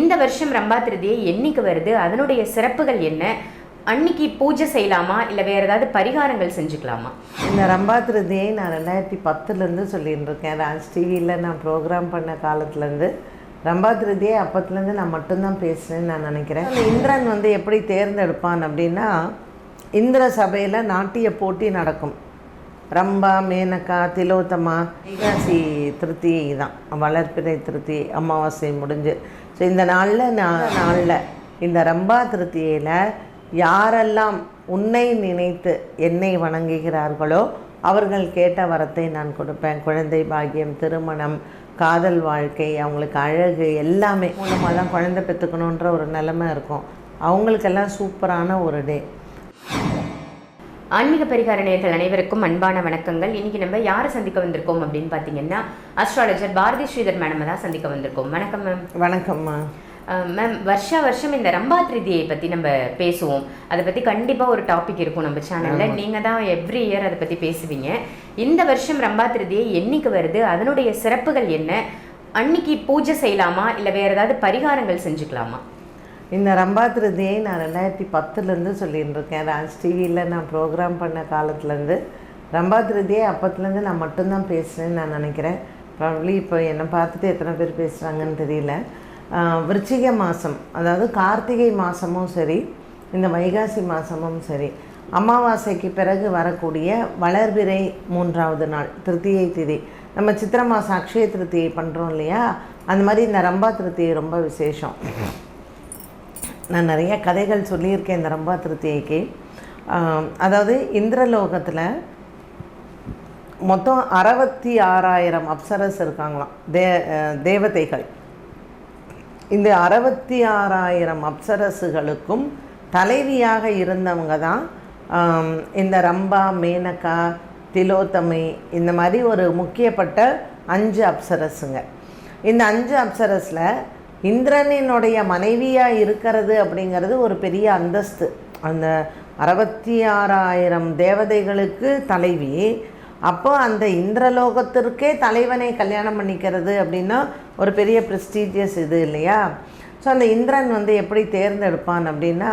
இந்த வருஷம் ரம்பா திருதியை என்னைக்கு வருது? அதனுடைய சிறப்புகள் என்ன? அன்னைக்கு பூஜை செய்யலாமா? இல்லை வேறு ஏதாவது பரிகாரங்கள் செஞ்சுக்கலாமா? இந்த ரம்பா திருதியை நான் ரெண்டாயிரத்தி பத்துலேருந்து சொல்லிட்டு இருக்கேன். ராஜ் டிவியில் நான் ப்ரோக்ராம் பண்ண காலத்துலேருந்து ரம்பா திருதியை அப்பத்துலேருந்து நான் மட்டும்தான் பேசுகிறேன்னு நான் நினைக்கிறேன். அந்த இந்திரன் வந்து எப்படி தேர்ந்தெடுப்பான் அப்படின்னா இந்திர சபையில் நாட்டிய போட்டி நடக்கும். ரம்பா மேனகா திலோத்தமா வைகாசி திருத்தியை தான் வளர்ப்பிறை திருத்தி அமாவாசை முடிஞ்சு. ஸோ இந்த நாளில் நான் நாளில் இந்த ரம்பா திருத்தியில் யாரெல்லாம் உன்னை நினைத்து என்னை வணங்குகிறார்களோ அவர்கள் கேட்ட வரத்தை நான் கொடுப்பேன். குழந்தை பாக்கியம் திருமணம் காதல் வாழ்க்கை அவங்களுக்கு அழகு எல்லாமே. மூலமாக தான் குழந்தை பெற்றுக்கணுன்ற ஒரு நிலைமை இருக்கும். அவங்களுக்கெல்லாம் சூப்பரான ஒரு டே. ஆன்மீக பரிகார நேயர்கள் அனைவருக்கும் அன்பான வணக்கங்கள். இன்னைக்கு நம்ம யாரை சந்திக்க வந்திருக்கோம் அப்படின்னு பார்த்தீங்கன்னா அஸ்ட்ராலஜர் பாரதி ஸ்ரீதர் மேடம் தான் சந்திக்க வந்திருக்கோம். வணக்கம் மேம் வணக்கம்மா மேம் வருஷா வருஷம் இந்த ரம்பா திருதியை பற்றி நம்ம பேசுவோம். அதை பற்றி கண்டிப்பாக ஒரு டாபிக் இருக்கும் நம்ம சேனலில் நீங்கள் தான் எவ்ரி இயர் அதை பற்றி பேசுவீங்க. இந்த வருஷம் ரம்பா திருதியை என்னைக்கு வருது? அதனுடைய சிறப்புகள் என்ன? அன்னைக்கு பூஜை செய்யலாமா? இல்லை வேற ஏதாவது பரிகாரங்கள் செஞ்சுக்கலாமா? இந்த ரம்பா திருதியை நான் ரெண்டாயிரத்தி பத்துலேருந்து சொல்லிட்டு இருக்கேன் ராஜ் டிவியில் நான் ப்ரோக்ராம் பண்ண காலத்துலேருந்து. ரம்பா திருதியை அப்பத்துலேருந்து நான் மட்டும்தான் பேசுகிறேன்னு நான் நினைக்கிறேன். ப்ராப்ளி இப்போ என்னை பார்த்துட்டு எத்தனை பேர் பேசுகிறாங்கன்னு தெரியல. விருச்சிக மாதம் அதாவது கார்த்திகை மாதமும் சரி இந்த வைகாசி மாதமும் சரி அமாவாசைக்கு பிறகு வரக்கூடிய வளர்பிறை மூன்றாவது நாள் திருத்தியை திதி. நம்ம சித்திரை மாதம் அக்ஷய திருத்தியை பண்ணுறோம் இல்லையா? அந்த மாதிரி இந்த ரம்பா திருத்தியை ரொம்ப விசேஷம். நான் நிறைய கதைகள் சொல்லியிருக்கேன் இந்த ரம்பா திருத்தியைக்கு. அதாவது இந்திரலோகத்தில் மொத்தம் அறுபத்தி ஆறாயிரம் அப்சரஸ் இருக்காங்களாம் தே தேவதைகள். இந்த அறுபத்தி ஆறாயிரம் அப்சரசுகளுக்கும் தலைவியாக இருந்தவங்க தான் இந்த ரம்பா மேனகா திலோத்தமை இந்த மாதிரி ஒரு முக்கியப்பட்ட அஞ்சு அப்சரஸுங்க இந்த அஞ்சு அப்சரஸில் இந்திரனினுடைய மனைவியாக இருக்கிறது அப்படிங்கிறது ஒரு பெரிய அந்தஸ்து. அந்த அறுபத்தி ஆறாயிரம் தேவதைகளுக்கு தலைவி. அப்போ அந்த இந்திரலோகத்திற்கே தலைவனை கல்யாணம் பண்ணிக்கிறது அப்படின்னா ஒரு பெரிய ப்ரெஸ்டீஜியஸ் இது இல்லையா? ஸோ அந்த இந்திரன் வந்து எப்படி தேர்ந்தெடுப்பான் அப்படின்னா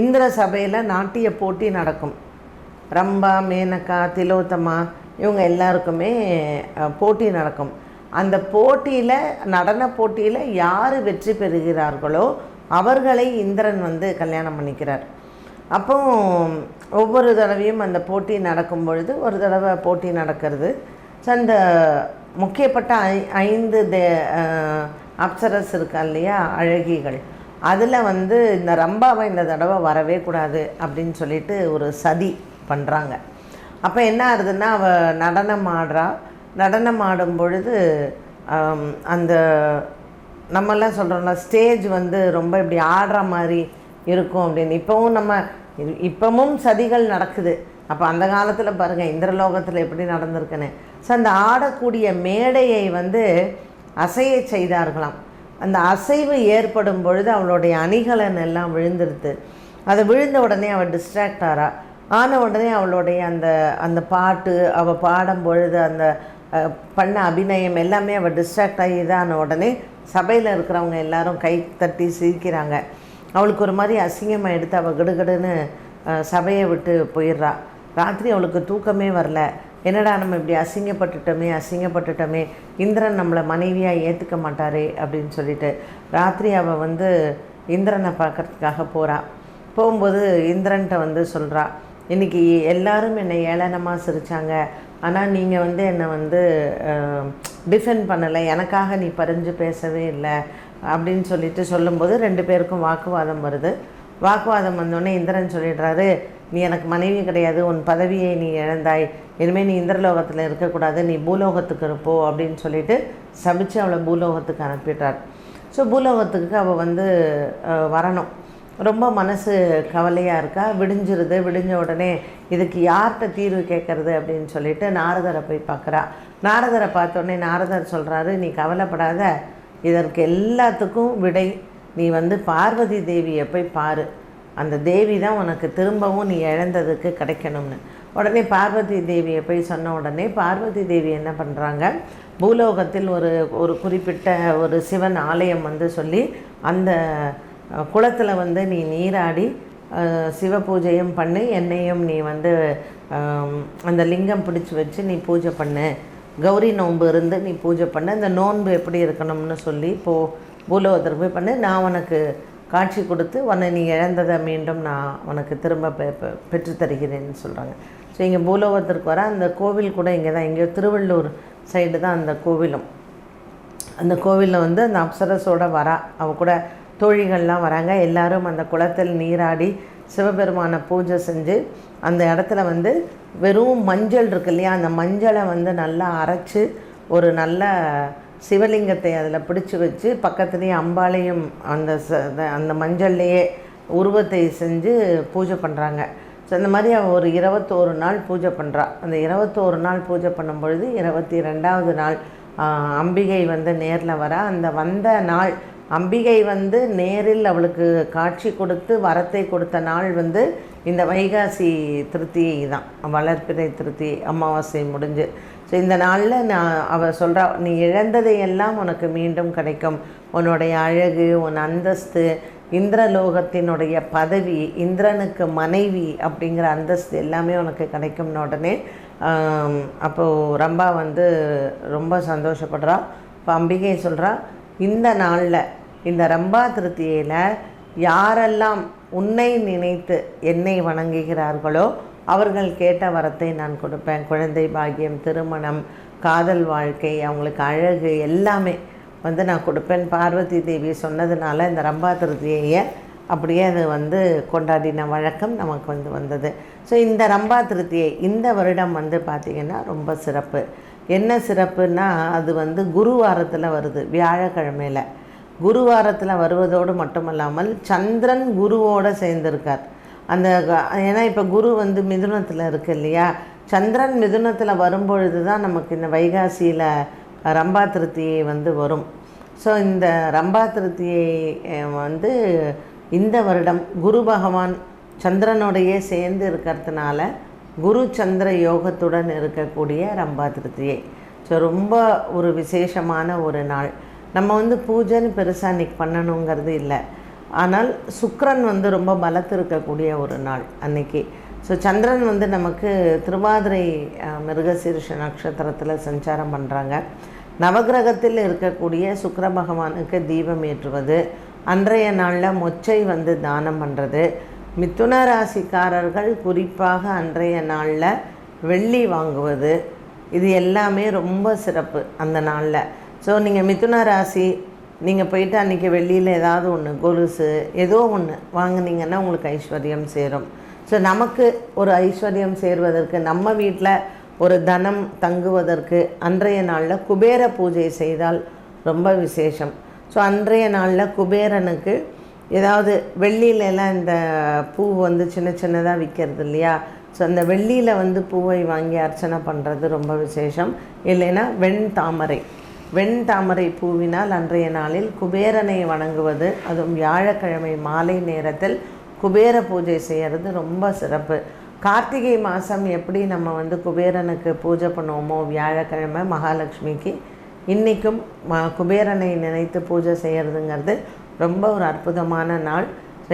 இந்திர சபையில் நாட்டிய போட்டி நடக்கும். ரம்பா மேனகா திலோத்தமா இவங்க எல்லாருக்குமே போட்டி நடக்கும். அந்த போட்டியில் நடன போட்டியில் யார் வெற்றி பெறுகிறார்களோ அவர்களை இந்திரன் வந்து கல்யாணம் பண்ணிக்கிறார். அப்போ ஒவ்வொரு தடவையும் அந்த போட்டி நடக்கும் பொழுது ஒரு தடவை போட்டி நடக்கிறது. ஸோ அந்த முக்கியப்பட்ட ஐ ஐந்து தே அப்சரஸ் இருக்கா இல்லையா அழகிகள். அதில் வந்து இந்த ரம்பாவை இந்த தடவை வரவே கூடாது அப்படின்னு சொல்லிட்டு ஒரு சதி பண்ணுறாங்க அப்போ என்ன ஆகுதுன்னா அவள் நடனம் ஆடுறா. நடனம் ஆடும் பொழுது அந்த நம்மெல்லாம் சொல்கிறோம்ல ஸ்டேஜ் வந்து ரொம்ப இப்படி ஆடுற மாதிரி இருக்கும் அப்படின்னு. இப்போவும் நம்ம இப்போவும் இப்பவும் சதிகள் நடக்குது. அப்போ அந்த காலத்தில் பாருங்கள் இந்திரலோகத்தில் எப்படி நடந்திருக்குன்னு. ஸோ அந்த ஆடக்கூடிய மேடையை வந்து அசைய செய்தார்களாம். அந்த அசைவு ஏற்படும் பொழுது அவளுடைய அணிகலன் எல்லாம் விழுந்துருது அது விழுந்த உடனே அவள் டிஸ்ட்ராக்ட் ஆறா. ஆன உடனே அவளுடைய அந்த அந்த பாட்டு அவள் பாடும் பொழுது அந்த பண்ண அபிநயம் எல்லாமே அவள் டிஸ்ட்ராக்ட் ஆகி இதான உடனே சபையில் இருக்கிறவங்க எல்லாரும் கை தட்டி சிரிக்கிறாங்க. அவளுக்கு ஒரு மாதிரி அசிங்கமாக எடுத்து அவள் கிடுகிடுன்னு சபையை விட்டு போயிடுறா. ராத்திரி அவளுக்கு தூக்கமே வரல. என்னடா நம்ம இப்படி அசிங்கப்பட்டுட்டோமே அசிங்கப்பட்டுட்டோமே இந்திரன் நம்மளை மனைவியாக ஏற்றுக்க மாட்டாரே அப்படின்னு சொல்லிட்டு ராத்திரி அவள் வந்து இந்திரனை பார்க்கறதுக்காக போகிறாள் போகும்போது இந்திரன்ட்ட வந்து சொல்கிறா இன்றைக்கி எல்லாரும் என்னை ஏளனமாக சிரித்தாங்க ஆனால் நீங்கள் வந்து என்னை வந்து டிஃபெண்ட் பண்ணலை. எனக்காக நீ பறிஞ்சு பேசவே இல்லை அப்படின்னு சொல்லிட்டு சொல்லும்போது ரெண்டு பேருக்கும் வாக்குவாதம் வருது. வாக்குவாதம் வந்தோடனே இந்திரன் சொல்லிடுறாரு நீ எனக்கு மனைவி கிடையாது. உன் பதவியை நீ இழந்தாய். இனிமேல் நீ இந்திரலோகத்தில் இருக்கக்கூடாது. நீ பூலோகத்துக்கு இருப்போ அப்படின்னு சொல்லிட்டு சபிச்சு அவளை பூலோகத்துக்கு அனுப்பிட்டார். ஸோ பூலோகத்துக்கு அவள் வந்து வரணும். ரொம்ப மனசு கவலையாக இருக்கா? விடிஞ்சிருது விடிஞ்ச உடனே இதுக்கு யார்கிட்ட தீர்வு கேட்கறது அப்படின்னு சொல்லிட்டு நாரதரை போய் பார்க்குறா. நாரதரை பார்த்தோடனே நாரதர் சொல்கிறாரு நீ கவலைப்படாத இதற்கு எல்லாத்துக்கும் விடை. நீ வந்து பார்வதி தேவியை போய் பாரு. அந்த தேவி தான் உனக்கு திரும்பவும் நீ இழந்ததுக்கு கிடைக்கணும்னு. உடனே பார்வதி தேவியை போய் சொன்ன உடனே பார்வதி தேவி என்ன பண்ணுறாங்க பூலோகத்தில் ஒரு ஒரு குறிப்பிட்ட ஒரு சிவன் ஆலயம் வந்து சொல்லி அந்த குளத்தில் வந்து நீ நீராடி சிவ பூஜையும் பண்ணு என்னையும் நீ வந்து அந்த லிங்கம் பிடிச்சி வச்சு நீ பூஜை பண்ணு. கௌரி நோன்பு இருந்து நீ பூஜை பண்ணு. அந்த நோன்பு எப்படி இருக்கணும்னு சொல்லி போ பூலோகத்தில் போய் பண்ணு. நான் உனக்கு காட்சி கொடுத்து உன்னை நீ இழந்ததை மீண்டும் நான் உனக்கு திரும்ப பெ பெ- தருகிறேன்னு சொல்கிறாங்க ஸோ இங்கே பூலோகத்திற்கு வர அந்த கோவில் கூட இங்கே தான் எங்கேயோ திருவள்ளூர் சைடு தான் அந்த கோவிலும். அந்த கோவிலில் வந்து அந்த அப்சரஸோட வரா. அவ கூட தோழிகள்லாம் வராங்க. எல்லாரும் அந்த குளத்தில் நீராடி சிவபெருமானை பூஜை செஞ்சு அந்த இடத்துல வந்து வெறும் மஞ்சள் இருக்கு இல்லையா? அந்த மஞ்சளை வந்து நல்லா அரைச்சு ஒரு நல்ல சிவலிங்கத்தை அதில் பிடிச்சி வச்சு பக்கத்துலேயே அம்பாளையும் அந்த ச- அந்த- அந்த மஞ்சள்லேயே உருவத்தை செஞ்சு பூஜை பண்ணுறாங்க ஸோ இந்த மாதிரி அவள் ஒரு இருபத்தோரு நாள் பூஜை பண்ணுறா அந்த இருபத்தோரு நாள் பூஜை பண்ணும் பொழுது இருபத்தி ரெண்டாவது நாள் அம்பிகை வந்து நேரில் வர. அந்த வந்த நாள் அம்பிகை வந்து நேரில் அவளுக்கு காட்சி கொடுத்து வரத்தை கொடுத்த நாள் வந்து இந்த வைகாசி திருத்தியை தான். வளர்ப்பிறை திருத்தி அமாவாசை முடிஞ்சு. ஸோ இந்த நாளில் நான் அவள் சொல்கிறா நீ இழந்ததையெல்லாம் உனக்கு மீண்டும் கிடைக்கும். உன்னுடைய அழகு உன் அந்தஸ்து இந்திரலோகத்தினுடைய பதவி இந்திரனுக்கு மனைவி அப்படிங்கிற அந்தஸ்து எல்லாமே உனக்கு கிடைக்கும்னு உடனே அப்போது ரம்பா வந்து ரொம்ப சந்தோஷப்படுறா. இப்போ அம்பிகை சொல்கிறா இந்த நாளில் இந்த ரம்பா திருத்தியில் யாரெல்லாம் உன்னை நினைத்து என்னை வணங்குகிறார்களோ அவர்கள் கேட்ட வரத்தை நான் கொடுப்பேன். குழந்தை பாக்கியம் திருமணம் காதல் வாழ்க்கை அவங்களுக்கு அழகு எல்லாமே வந்து நான் கொடுப்பேன். பார்வதி தேவி சொன்னதுனால இந்த ரம்பா திருத்தியை அப்படியே அது வந்து கொண்டாடின வழக்கம் நமக்கு வந்து வந்தது. ஸோ இந்த ரம்பா திருத்தியை இந்த வருடம் வந்து பார்த்திங்கன்னா ரொம்ப சிறப்பு. என்ன சிறப்புன்னா அது வந்து குருவாரத்தில் வருது வியாழக்கிழமையில். குருவாரத்தில் வருவதோடு மட்டுமல்லாமல் சந்திரன் குருவோடு சேர்ந்திருக்கார். அந்த ஏன்னா இப்போ குரு வந்து மிதுனத்தில் இருக்கு இல்லையா? சந்திரன் மிதுனத்தில் வரும்பொழுது தான் நமக்கு இந்த வைகாசியில் ரம்பா திருத்தியை வந்து வரும். ஸோ இந்த ரம்பா திருத்தியை வந்து இந்த வருடம் குரு பகவான் சந்திரனோடையே சேர்ந்து இருக்கிறதுனால குரு சந்திர யோகத்துடன் இருக்கக்கூடிய ரம்பா திருத்தியை. ஸோ ரொம்ப ஒரு விசேஷமான ஒரு நாள். நம்ம வந்து பூஜைன்னு பெருசாக இன்றைக்கி பண்ணணுங்கிறது இல்லை. ஆனால் சுக்கரன் வந்து ரொம்ப பலத்து இருக்கக்கூடிய ஒரு நாள் அன்னைக்கு. ஸோ சந்திரன் வந்து நமக்கு திருவாதிரை மிருகசீரிஷ நட்சத்திரத்தில் சஞ்சாரம் பண்ணுறாங்க நவகிரகத்தில் இருக்கக்கூடிய சுக்கர பகவானுக்கு தீபம் ஏற்றுவது அன்றைய நாளில் மொச்சை வந்து தானம் பண்ணுறது மிதுன ராசிக்காரர்கள் குறிப்பாக அன்றைய நாளில் வெள்ளி வாங்குவது இது எல்லாமே ரொம்ப சிறப்பு அந்த நாளில். ஸோ நீங்கள் மிதுன ராசி நீங்கள் போயிட்டு அன்றைக்கி வெள்ளியில் ஏதாவது ஒன்று கொலுசு ஏதோ ஒன்று வாங்குனீங்கன்னா உங்களுக்கு ஐஸ்வர்யம் சேரும். ஸோ நமக்கு ஒரு ஐஸ்வர்யம் சேர்வதற்கு நம்ம வீட்டில் ஒரு தனம் தங்குவதற்கு அன்றைய நாளில் குபேர பூஜை செய்தால் ரொம்ப விசேஷம். ஸோ அன்றைய நாளில் குபேரனுக்கு ஏதாவது வெள்ளியிலலாம் இந்த பூ வந்து சின்ன சின்னதாக விற்கிறது இல்லையா? ஸோ அந்த வெள்ளியில் வந்து பூவை வாங்கி அர்ச்சனை பண்ணுறது ரொம்ப விசேஷம். இல்லைன்னா வெண் தாமரை. வெண் தாமரை பூவினால் அன்றைய நாளில் குபேரனை வணங்குவது அதுவும் வியாழக்கிழமை மாலை நேரத்தில் குபேர பூஜை செய்கிறது ரொம்ப சிறப்பு. கார்த்திகை மாதம் எப்படி நம்ம வந்து குபேரனுக்கு பூஜை பண்ணுவோமோ வியாழக்கிழமை மகாலட்சுமிக்கு இன்றைக்கும் ம குபேரனை நினைத்து பூஜை செய்கிறதுங்கிறது ரொம்ப ஒரு அற்புதமான நாள்.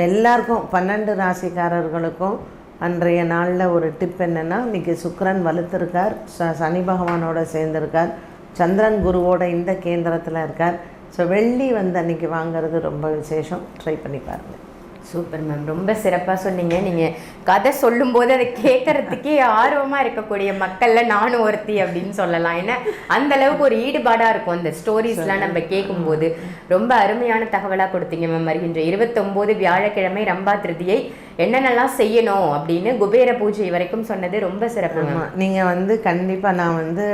எல்லாருக்கும் பன்னெண்டு ராசிக்காரர்களுக்கும் அன்றைய நாளில் ஒரு டிப் என்னென்னா இன்றைக்கி சுக்கரன் வலுத்திருக்கார் ச சனி பகவானோடு சேர்ந்திருக்கார். சந்திரன் குருவோட இந்த கேந்திரத்தில் இருக்கார். ஸோ வெள்ளி வந்து அன்றைக்கி வாங்குறது ரொம்ப விசேஷம். ட்ரை பண்ணி பாருங்கள் சூப்பர் மேம் ரொம்ப சிறப்பாக சொன்னீங்க. நீங்கள் கதை சொல்லும்போது அதை கேட்கறதுக்கே ஆர்வமாக இருக்கக்கூடிய மக்களில் நானும் ஒருத்தி அப்படின்னு சொல்லலாம். ஏன்னா அந்த அளவுக்கு ஒரு ஈடுபாடாக இருக்கும். அந்த ஸ்டோரிஸ்லாம் நம்ம கேட்கும்போது ரொம்ப அருமையான தகவலாக கொடுத்தீங்க மேம் வருகின்ற இருபத்தொம்போது வியாழக்கிழமை ரம்பா திருதியை என்னென்னலாம் செய்யணும் அப்படின்னு குபேர பூஜை வரைக்கும் சொன்னது ரொம்ப சிறப்பு நீங்கள் வந்து கண்டிப்பாக நான் வந்து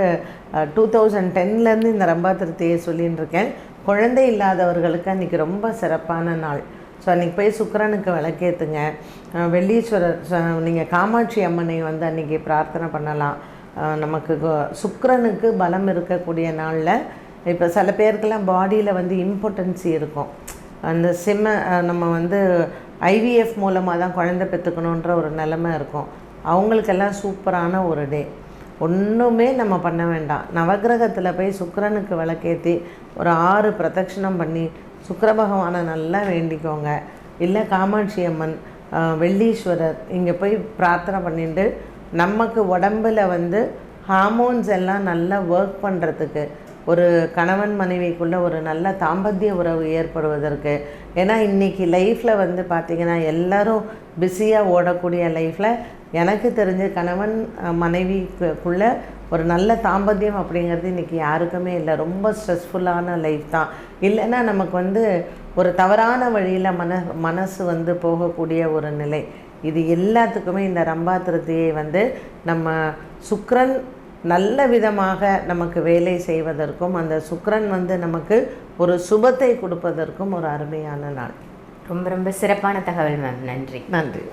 டூ தௌசண்ட் டென்லேருந்து இந்த ரம்பா திருத்தியை சொல்லின்னு இருக்கேன் குழந்தை இல்லாதவர்களுக்கு அன்றைக்கி ரொம்ப சிறப்பான நாள். ஸோ அன்றைக்கி போய் சுக்கரனுக்கு விளக்கேற்றுங்க வெள்ளீஸ்வரர் நீங்கள் காமாட்சி அம்மனை வந்து அன்றைக்கி பிரார்த்தனை பண்ணலாம். நமக்கு சுக்கரனுக்கு பலம் இருக்கக்கூடிய நாளில் இப்போ சில பேருக்கெல்லாம் பாடியில் வந்து இம்பார்ட்டன்சி இருக்கும். அந்த சிம்ம நம்ம வந்து ஐவிஎஃப் மூலமாக தான் குழந்தை பெற்றுக்கணுன்ற ஒரு நிலமை இருக்கும். அவங்களுக்கெல்லாம் சூப்பரான ஒரு டே. ஒன்றுமே நம்ம பண்ண வேண்டாம். நவக்கிரகத்தில் போய் சுக்கரனுக்கு விளக்கேற்றி ஒரு ஆறு பிரதட்சிணம் பண்ணி சுக்கர பகவானை நல்லா வேண்டிக்கோங்க. இல்லை காமாட்சி அம்மன் வெள்ளீஸ்வரர் இங்கே போய் பிரார்த்தனை பண்ணிட்டு நமக்கு உடம்பில் வந்து ஹார்மோன்ஸ் எல்லாம் நல்லா ஒர்க் பண்ணுறதுக்கு ஒரு கணவன் மனைவிக்குள்ளே ஒரு நல்ல தாம்பத்திய உறவு ஏற்படுவதற்கு. ஏன்னா இன்றைக்கி லைஃப்பில் வந்து பார்த்திங்கன்னா எல்லோரும் பிஸியாக ஓடக்கூடிய லைஃப்பில் எனக்கு தெரிஞ்ச கணவன் மனைவிக்குள்ள ஒரு நல்ல தாம்பத்தியம் அப்படிங்கிறது இன்றைக்கி யாருக்குமே இல்லை. ரொம்ப ஸ்ட்ரெஸ்ஃபுல்லான லைஃப் தான். இல்லைன்னா நமக்கு வந்து ஒரு தவறான வழியில் மன மனசு வந்து போகக்கூடிய ஒரு நிலை. இது எல்லாத்துக்குமே இந்த ரம்பா திருத்தியை வந்து நம்ம சுக்கிரன் நல்ல விதமாக நமக்கு வேலை செய்வதற்கும் அந்த சுக்கிரன் வந்து நமக்கு ஒரு சுபத்தை கொடுப்பதற்கும் ஒரு அருமையான நாள். ரொம்ப ரொம்ப சிறப்பான தகவல் மேம். நன்றி. நன்றி